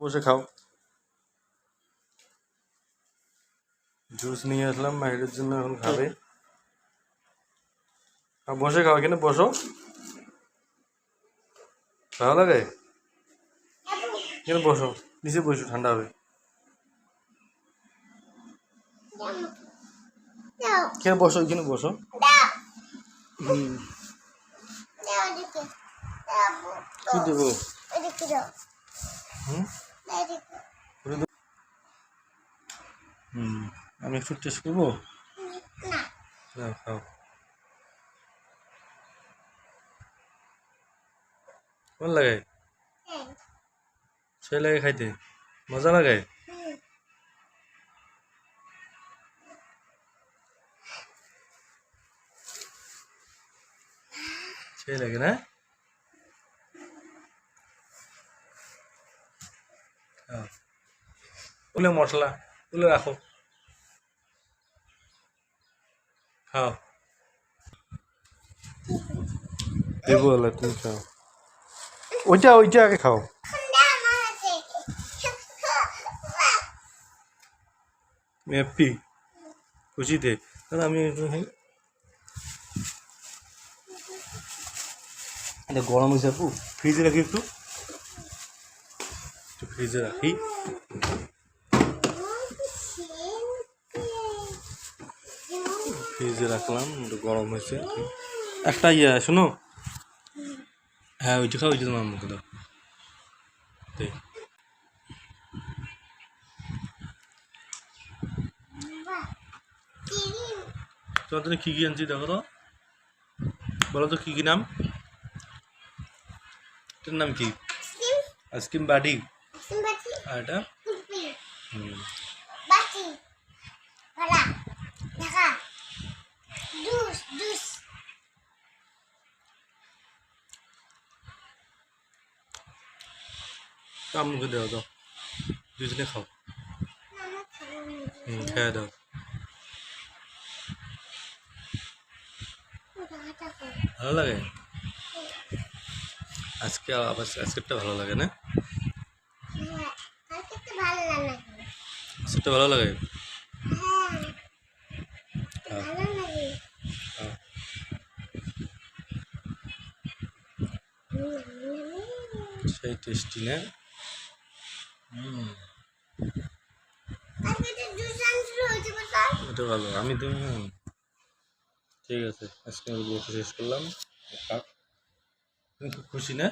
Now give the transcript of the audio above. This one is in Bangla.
বসে খাও জুস নিয়ে আসলাম মাহিরের জন্য এখন খাবে বসে খাও এখানে বসো ভালো লাগে এখানে বসো নিচে বসো ঠান্ডা হবে এখানে বসো এখানে বসো হুম কি দেবো হুম? হুম আমি একটু টেস্ট করব? না। খাও। কেমন লাগে? সেই লাগে খাইতে? মজা লাগে? সেই লাগে না? খাও। তুলে মশলা তুলে রাখো। খাও দেবো হলে তুমি খাও। ওইটা ওইটা আগে খাও। হ্যাপি খুশিতে। দাদা আমি গরম হয়েছে আপু। ফ্রিজে রাখি একটু। ফ্রিজে রাখি। ফ্রিজে রাখলাম একটু গরম হয়েছে একটা ইয়ে শোনো। হ্যাঁ ওইটা খাও ওইটা তোমার মুখে দাও। তোমার জন্য কী কী আনছি দেখো তো। বলো তো কী কী নাম? এটার নাম কি? আইসক্রিম বাটি। আর এটা হুম, বাটি ভাড়া ঢাকা জুস জুস তার মুখে দেওয়া দাও দুজনে খাও হুম খেয়ে দাও ভালো লাগে আজকে আবার আজকেরটা ভালো লাগে না ভালো লাগে আজকেরটা ভালো লাগে। সেই টেস্টি না? এটা ভালো, আমি তো ঠিক আছে, আজকে বলতে শেষ করলাম। তুমি খুব খুশি না?